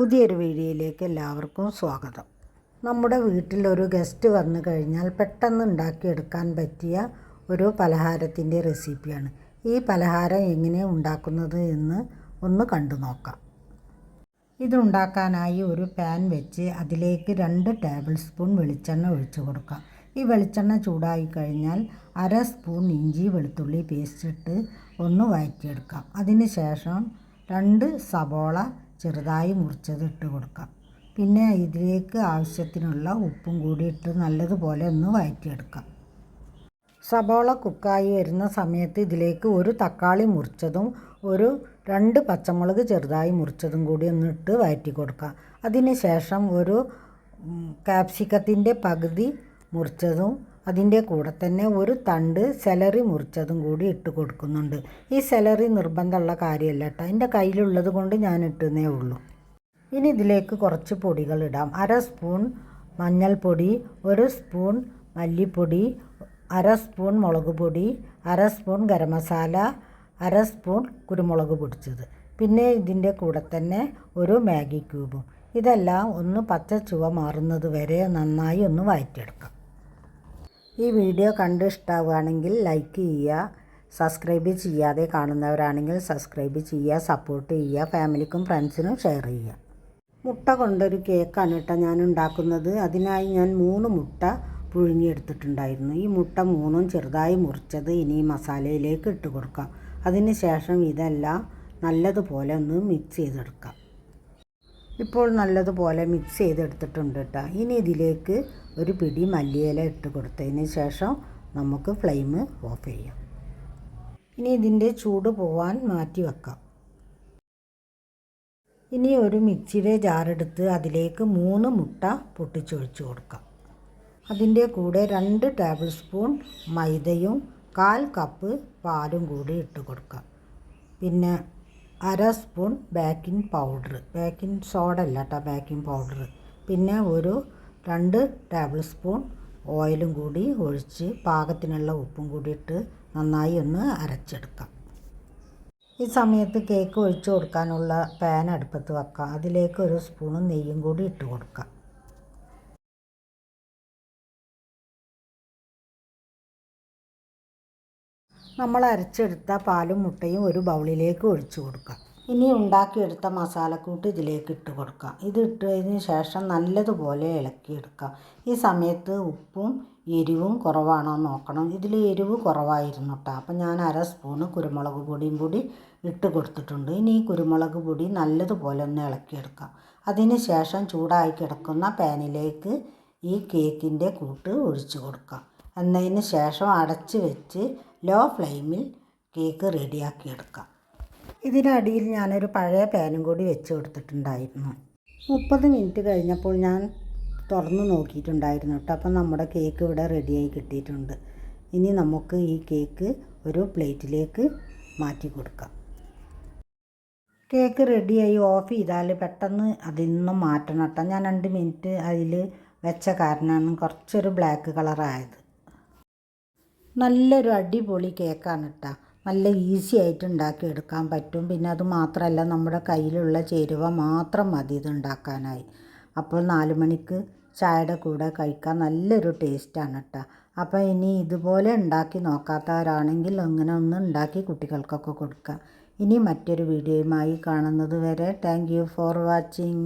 പുതിയൊരു വീഡിയോയിലേക്ക് എല്ലാവർക്കും സ്വാഗതം. നമ്മുടെ വീട്ടിലൊരു ഗസ്റ്റ് വന്നു കഴിഞ്ഞാൽ പെട്ടെന്ന് ഉണ്ടാക്കിയെടുക്കാൻ പറ്റിയ ഒരു പലഹാരത്തിന്റെ റെസിപ്പിയാണ്. ഈ പലഹാരം എങ്ങനെ ഉണ്ടാക്കുന്നത് എന്ന് ഒന്ന് കണ്ടു നോക്കാം. ഇതുണ്ടാക്കാനായി ഒരു പാൻ വെച്ച് അതിലേക്ക് രണ്ട് ടേബിൾ സ്പൂൺ വെളിച്ചെണ്ണ ഒഴിച്ചു കൊടുക്കാം. ഈ വെളിച്ചെണ്ണ ചൂടായി കഴിഞ്ഞാൽ അര സ്പൂൺ ഇഞ്ചി വെളുത്തുള്ളി പേസ്റ്റ് ഇട്ട് ഒന്ന് വഴറ്റിയെടുക്കാം. അതിന് ശേഷം രണ്ട് സബോള ചെറുതായി മുറിച്ചത് ഇട്ട് കൊടുക്കാം. പിന്നെ ഇതിലേക്ക് ആവശ്യത്തിനുള്ള ഉപ്പും കൂടി ഇട്ട് നല്ലതുപോലെ ഒന്ന് വഴറ്റിയെടുക്കാം. സബോള കുക്കായി വരുന്ന സമയത്ത് ഇതിലേക്ക് ഒരു തക്കാളി മുറിച്ചതും ഒരു രണ്ട് പച്ചമുളക് ചെറുതായി മുറിച്ചതും കൂടി ഒന്ന് ഇട്ട് വഴറ്റി കൊടുക്കാം. അതിന് ശേഷം ഒരു കാപ്സിക്കത്തിന്റെ പകുതി മുറിച്ചതും അതിന്റെ കൂടെ തന്നെ ഒരു തണ്ട് സെലറി മുറിച്ചതും കൂടി ഇട്ട് കൊടുക്കുന്നുണ്ട്. ഈ സെലറി നിർബന്ധമുള്ള കാര്യമല്ല കേട്ടോ. എന്റെ കയ്യിലുള്ളത് കൊണ്ട് ഞാൻ ഇട്ടുന്നേ ഉള്ളൂ. ഇനി ഇതിലേക്ക് കുറച്ച് പൊടികൾ ഇടാം. അര സ്പൂൺ മഞ്ഞൾപ്പൊടി ഒരു സ്പൂൺ മല്ലിപ്പൊടി അര സ്പൂൺ മുളക് പൊടി അര സ്പൂൺ ഗരം മസാല അര സ്പൂൺ കുരുമുളക് പൊടിച്ചത്. പിന്നെ ഇതിന്റെ കൂടെ തന്നെ ഒരു മാഗി ക്യൂബും. ഇതെല്ലാം ഒന്ന് പച്ച ചുവ മാറുന്നത് വരെ നന്നായി ഒന്ന് വഴറ്റിയെടുക്കാം. ഈ വീഡിയോ കണ്ട് ഇഷ്ടമാവുകയാണെങ്കിൽ ലൈക്ക് ചെയ്യുക സബ്സ്ക്രൈബ് ചെയ്യാതെ കാണുന്നവരാണെങ്കിൽ സബ്സ്ക്രൈബ് ചെയ്യുക സപ്പോർട്ട് ചെയ്യുക ഫാമിലിക്കും ഫ്രണ്ട്സിനും ഷെയർ ചെയ്യുക. മുട്ട കൊണ്ടൊരു കേക്കാണ് കേട്ടോ ഞാൻ ഉണ്ടാക്കുന്നത്. അതിനായി ഞാൻ മൂന്ന് മുട്ട പുഴുങ്ങിയെടുത്തിട്ടുണ്ടായിരുന്നു. ഈ മുട്ട മൂന്നും ചെറുതായി മുറിച്ചത് ഇനി മസാലയിലേക്ക് ഇട്ട് കൊടുക്കാം. അതിന് ശേഷം ഇതെല്ലാം നല്ലതുപോലെ ഒന്ന് മിക്സ് ചെയ്തെടുക്കാം. ഇപ്പോൾ നല്ലതുപോലെ മിക്സ് ചെയ്തെടുത്തിട്ടുണ്ട് കേട്ടോ ഇനി ഇതിലേക്ക് ഒരു പിടി മല്ലിയില ഇട്ട് കൊടുത്തതിന് ശേഷം നമുക്ക് ഫ്ലെയിം ഓഫ് ചെയ്യാം. ഇനി ഇതിന്റെ ചൂട് പോവാൻ മാറ്റി വെക്കാം. ഇനി ഒരു മിക്സിയുടെ ജാറെടുത്ത് അതിലേക്ക് മൂന്ന് മുട്ട പൊട്ടിച്ചൊഴിച്ച് കൊടുക്കാം. അതിന്റെ കൂടെ രണ്ട് ടേബിൾ സ്പൂൺ മൈദയും കാൽ കപ്പ് പാലും കൂടി ഇട്ട് കൊടുക്കാം. പിന്നെ അര spoon baking powder baking soda അല്ല കേട്ടോ ബേക്കിംഗ് പൗഡർ പിന്നെ ഒരു രണ്ട് ടേബിൾ സ്പൂൺ ഓയിലും കൂടി ഒഴിച്ച് പാകത്തിനുള്ള ഉപ്പും കൂടി ഇട്ട് നന്നായി ഒന്ന് അരച്ചെടുക്കാം. ഈ സമയത്ത് കേക്ക് ഒഴിച്ചു കൊടുക്കാനുള്ള പാൻ അടുപ്പത്ത് വെക്കാം. അതിലേക്ക് ഒരു സ്പൂൺ നെയ്യും കൂടി ഇട്ട് കൊടുക്കാം. നമ്മൾ അരച്ചെടുത്ത പാലും മുട്ടയും ഒരു ബൗളിലേക്ക് ഒഴിച്ചു കൊടുക്കാം. ഇനി ഉണ്ടാക്കിയെടുത്ത മസാലക്കൂട്ട് ഇതിലേക്ക് ഇട്ട് കൊടുക്കാം. ഇത് ഇട്ടതിന് ശേഷം നല്ലതുപോലെ ഇളക്കിയെടുക്കാം. ഈ സമയത്ത് ഉപ്പും എരിവും കുറവാണോ നോക്കണം. ഇതിൽ എരിവ് കുറവായിരുന്നു കേട്ടോ അപ്പം ഞാൻ അര സ്പൂണ് കുരുമുളക് പൊടിയും കൂടി ഇട്ട് കൊടുത്തിട്ടുണ്ട്. ഇനി ഈ കുരുമുളക് പൊടി നല്ലതുപോലെ ഒന്ന് ഇളക്കിയെടുക്കാം. അതിന് ശേഷം ചൂടായി കിടക്കുന്ന പാനിലേക്ക് ഈ കേക്കിന്റെ കൂട്ട് ഒഴിച്ചു കൊടുക്കാം. എന്നതിന് ശേഷം അടച്ച് വെച്ച് ലോ ഫ്ലെയിമിൽ കേക്ക് റെഡിയാക്കി എടുക്കാം ഇതിനടിയിൽ ഞാനൊരു പഴയ പാനും കൂടി വെച്ച് കൊടുത്തിട്ടുണ്ടായിരുന്നു. മുപ്പത് മിനിറ്റ് കഴിഞ്ഞപ്പോൾ ഞാൻ തുറന്ന് നോക്കിയിട്ടുണ്ടായിരുന്നു കേട്ടോ. അപ്പം നമ്മുടെ കേക്ക് ഇവിടെ റെഡിയായി കിട്ടിയിട്ടുണ്ട്. ഇനി നമുക്ക് ഈ കേക്ക് ഒരു പ്ലേറ്റിലേക്ക് മാറ്റി കൊടുക്കാം. കേക്ക് റെഡിയായി ഓഫ് ചെയ്താൽ പെട്ടെന്ന് അതിൽ നിന്നും മാറ്റണം കേട്ടോ. ഞാൻ രണ്ട് മിനിറ്റ് അതിൽ വെച്ച കാരണമാണ് കുറച്ചൊരു ബ്ലാക്ക് കളറായത്. നല്ലൊരു അടിപൊളി കേക്കാണ് കേട്ടോ നല്ല ഈസി ആയിട്ട് ഉണ്ടാക്കി എടുക്കാൻ പറ്റും. പിന്നെ അത് മാത്രമല്ല നമ്മുടെ കയ്യിലുള്ള ചേരുവ മാത്രം മതി ഇത് ഉണ്ടാക്കാനായി. അപ്പോൾ നാല് മണിക്ക് ചായയുടെ കൂടെ കഴിക്കാൻ നല്ലൊരു ടേസ്റ്റാണ് കേട്ടോ അപ്പോൾ ഇനി ഇതുപോലെ ഉണ്ടാക്കി നോക്കാത്തവരാണെങ്കിൽ അങ്ങനെ ഒന്ന് ഉണ്ടാക്കി കുട്ടികൾക്കൊക്കെ കൊടുക്കുക ഇനി മറ്റൊരു വീഡിയോയുമായി കാണുന്നത് വരെ താങ്ക് ഫോർ വാച്ചിങ്